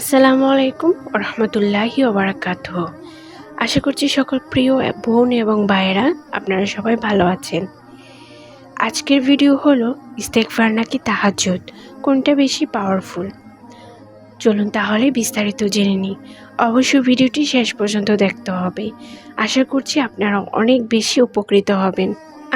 আসসালামু আলাইকুম রহমতুল্লাহি ওবরাকাত আশা করছি সকল প্রিয় বোন এবং ভাইয়েরা আপনারা সবাই ভালো আছেন। আজকের ভিডিও হলো ইস্তেকফার নাকি তাহাজ্জুদ, কোনটা বেশি পাওয়ারফুল চলুন তাহলে বিস্তারিত জেনে নিই। অবশ্যই ভিডিওটি শেষ পর্যন্ত দেখতে হবে। আশা করছি আপনারা অনেক বেশি উপকৃত হবেন।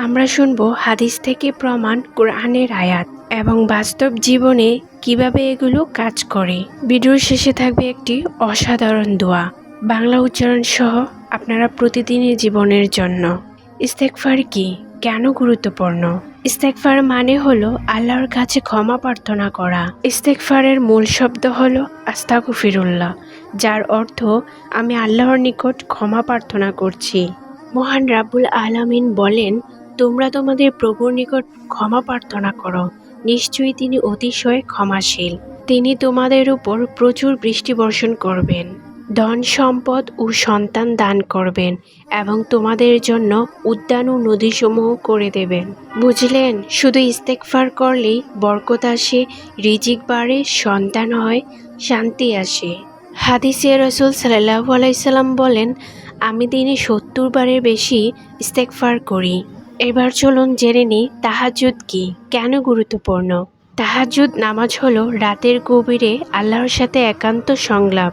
আমরা শুনব হাদিস থেকে প্রমাণ কোরআনের আয়াত। এবং বাস্তব জীবনে কীভাবে এগুলো কাজ করে। ভিডিওর শেষে থাকবে একটি অসাধারণ দোয়া। বাংলা উচ্চারণ সহ আপনারা প্রতিদিনের জীবনের জন্য। ইস্তেকফার কি? কেন গুরুত্বপূর্ণ? ইস্তেকফার মানে হলো আল্লাহর কাছে ক্ষমা প্রার্থনা করা। ইস্তেকফারের মূল শব্দ হলো আস্তাকু ফিরুল্লাহ যার অর্থ আমি আল্লাহর নিকট ক্ষমা প্রার্থনা করছি। মহান রাব্বুল আলামিন বলেন, তোমরা তোমাদের প্রভুর নিকট ক্ষমা প্রার্থনা করো। নিশ্চয়ই তিনি অতিশয় ক্ষমাশীল। তিনি তোমাদের উপর প্রচুর বৃষ্টি বর্ষণ করবেন, ধন সম্পদ ও সন্তান দান করবেন এবং তোমাদের জন্য উদ্যান ও নদীসমূহ করে দেবেন। বুঝলেন? শুধু ইস্তেকফার করলেই বরকত আসে, রিজিক বাড়ে, সন্তান হয়, শান্তি আসে। হাদিসে রসুল সাল্লাহ আলাইসাল্লাম বলেন, আমি দিনে সত্তর বারের বেশি ইস্তেকফার করি। এবার চলুন জেনে নিই তাহাজুদ কি, কেন গুরুত্বপূর্ণ? তাহাজুদ নামাজ হলো রাতের গভীরে আল্লাহর সাথে একান্ত সংলাপ।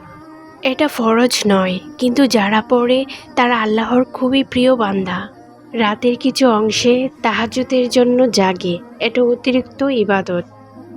এটা ফরজ নয়, কিন্তু যারা পড়ে তারা আল্লাহর খুবই প্রিয় বান্দা। রাতের কিছু অংশে তাহাজুদের জন্য জাগে, এটা অতিরিক্ত ইবাদত।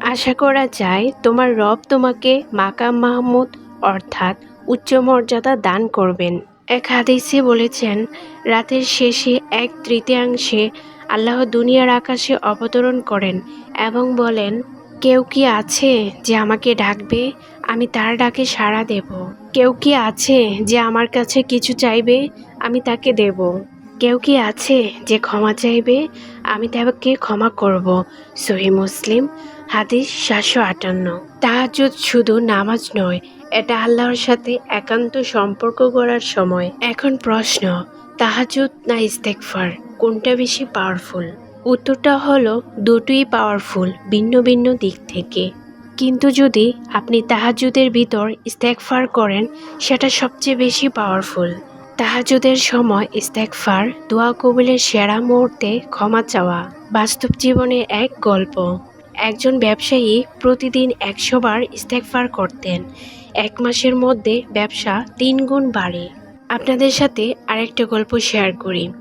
আশা করা যায় তোমার রব তোমাকে মাকাম মাহমুদ অর্থাৎ উচ্চ মর্যাদা দান করবেন। এক হাদিসে বলেছেন, রাতের শেষে এক তৃতীয়াংশে আল্লাহ দুনিয়ার আকাশে অবতরণ করেন এবং বলেন, কেউ কি আছে যে আমাকে ডাকবে? আমি তার ডাকে সাড়া দেব। কেউ কি আছে যে আমার কাছে কিছু চাইবে? আমি তাকে দেব। কেউ কি আছে যে ক্ষমা চাইবে? আমি তাকে ক্ষমা করব। সহি মুসলিম, হাদিস সাতশো আটান্ন। তাহাজুদ শুধু নামাজ নয় এটা আল্লাহর সাথে একান্ত সম্পর্ক গড়ার সময়। এখন প্রশ্ন, তাহাজুদ না ইস্তেকফার কোনটা বেশি পাওয়ারফুল উত্তরটা হলো, দুটোই পাওয়ারফুল ভিন্ন ভিন্ন দিক থেকে। কিন্তু যদি আপনি তাহাজুদের ভিতর ইস্তেকফার করেন, সেটা সবচেয়ে বেশি পাওয়ারফুল তাহাজুদের সময় ইস্তেকফার দোয়া কবিলের সেরা মুহূর্তে ক্ষমা চাওয়া। বাস্তব জীবনের এক গল্প। একজন ব্যবসায়ী প্রতিদিন একশো বার ইস্তেকফার করতেন। এক মাসের মধ্যে ব্যবসা তিন গুণ বাড়ে। আপনাদের সাথে আরেকটা গল্প শেয়ার করি।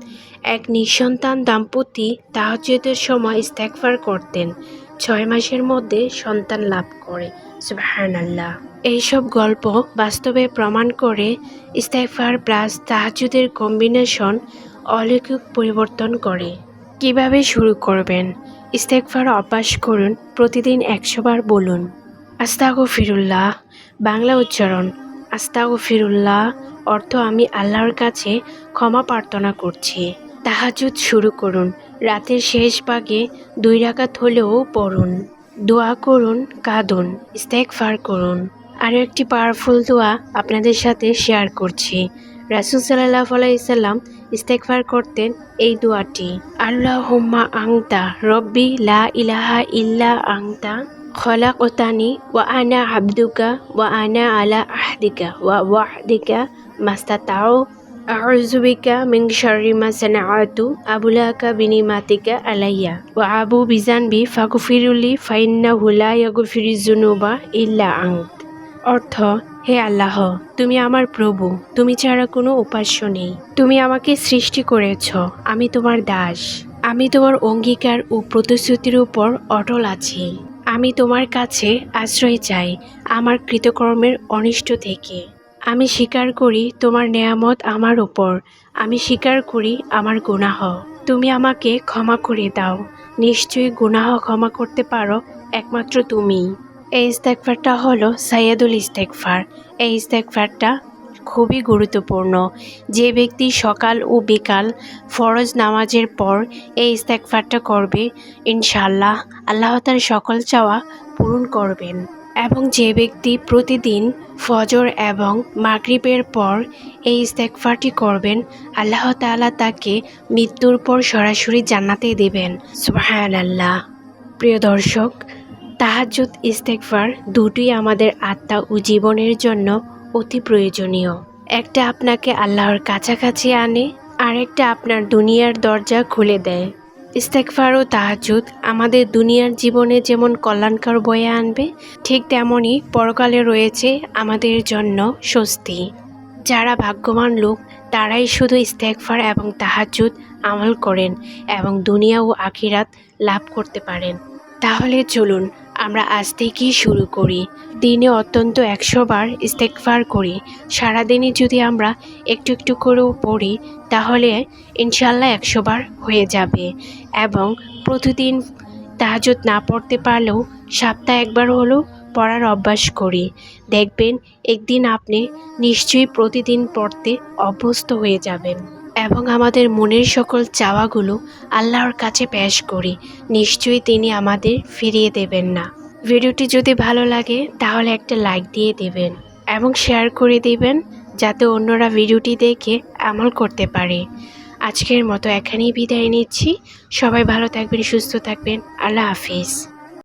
এক নিঃসন্তান দাম্পতি তাহাজ্জুদের সময় ইস্তেকফার করতেন। ছয় মাসের মধ্যে সন্তান লাভ করে। সুবহানাল্লাহ। এইসব গল্প বাস্তবে প্রমাণ করে ইস্তেকফার প্লাস তাহাজ্জুদের কম্বিনেশন অলৌকিক পরিবর্তন করে। কীভাবে শুরু করবেন? ইস্তেকফার অভ্যাস করুন, প্রতিদিন একশো বার বলুন। আস্তাগো ফিরুল্লাহ বাংলা উচ্চারণ। আস্তাগো ফিরুল্লাহ অর্থ আমি আল্লাহর কাছে ক্ষমা প্রার্থনা করছি। তাহাজুদ শুরু করুন, রাতের শেষ ভাগে দুই রাকাত হলেও পড়ুন। দোয়া করুন, কাঁদুন ইস্তেকফার করুন। আরও একটি পাওয়ারফুল দোয়া আপনাদের সাথে শেয়ার করছি। রাসুল সাল্লাহ আলাইসাল্লাম ইস্তেকফার করতেন এই দোয়াটি। আল্লাহ হুম্মা আংতা রব্বি লা ইলাহা ইল্লা আংতা খলাকতানি ওয়া আনা আবদুকা ওয়া আনা আলা আহদিকা ওয়া ওয়াহদিকা মাস্তাতাও আউযু বিকা শাররি মা সানাআতু, আবুলাকা বিনিমাতিকা আলাইয়া। ওয়া আবু বিজানবি ফাগফিরুলি, ফাইন্নাহু লা ইয়াগফিরুজ যুনুবা ইল্লা আন্ত। অর্থ, হে আল্লাহ, তুমি আমার প্রভু, তুমি ছাড়া কোনো উপাস্য নেই। তুমি আমাকে সৃষ্টি করেছ, আমি তোমার দাস। আমি তোমার অঙ্গীকার ও প্রতিশ্রুতির উপর অটল আছি। আমি তোমার কাছে আশ্রয় চাই, আমার কৃতকর্মের অনিষ্ট থেকে। আমি স্বীকার করি তোমার নেয়ামত আমার উপর, আমি স্বীকার করি আমার গুনাহ। তুমি আমাকে ক্ষমা করে দাও, নিশ্চয়ই গুনাহ ক্ষমা করতে পারো একমাত্র তুমি। এই ইস্তেকফারটা হলো সাইয়াদুল ইস্তেকফার এই ইস্তেকফারটা খুবই গুরুত্বপূর্ণ। যে ব্যক্তি সকাল ও বিকাল ফরজ নামাজের পর এই ইস্তেকফারটা করবে ইনশাল্লাহ আল্লাহ তার সকল চাওয়া পূরণ করবেন। এবং যে ব্যক্তি প্রতিদিন ফজর এবং মাগরিবের পর এই ইস্তেকফারটি করবেন, আল্লাহ তাআলা তাকে মৃত্যুর পর সরাসরি জান্নাতে দেবেন। সুহায়াল আল্লাহ প্রিয় দর্শক তাহাজ্জুদ ইস্তেকফার দুটোই আমাদের আত্মা ও জীবনের জন্য অতি প্রয়োজনীয়। একটা আপনাকে আল্লাহর কাছাকাছি আনে আর একটা আপনার দুনিয়ার দরজা খুলে দেয়। ইস্তেকফার ও তাহাজ্জুদ আমাদের দুনিয়ার জীবনে যেমন কল্যাণকর বয়ে আনবে, ঠিক তেমনই পরকালে রয়েছে আমাদের জন্য স্বস্তি। যারা ভাগ্যবান লোক, তারাই শুধু ইস্তেকফার এবং তাহাজ্জুদ আমল করেন এবং দুনিয়া ও আখিরাত লাভ করতে পারেন। তাহলে চলুন আমরা আজ থেকেই শুরু করি। দিনে অত্যন্ত একশো বার ইস্তেকফার করি। সারাদিনই যদি আমরা একটু একটু করেও পড়ি, তাহলে ইনশাল্লাহ একশো বার হয়ে যাবে। এবং প্রতিদিন তাহাজুদ না পড়তে পারলেও সপ্তাহে একবার হলেও পড়ার অভ্যাস করি। দেখবেন, একদিন আপনি নিশ্চয়ই প্রতিদিন পড়তে অভ্যস্ত হয়ে যাবেন। এবং আমাদের মনের সকল চাওয়াগুলো আল্লাহর কাছে পেশ করি। নিশ্চয়ই তিনি আমাদের ফিরিয়ে দেবেন না। ভিডিওটি যদি ভালো লাগে, তাহলে একটা লাইক দিয়ে দেবেন এবং শেয়ার করে দিবেন, যাতে অন্যরা ভিডিওটি দেখে আমল করতে পারে। আজকের মতো এখানেই বিদায় নিচ্ছি। সবাই ভালো থাকবেন, সুস্থ থাকবেন। আল্লাহ হাফিজ।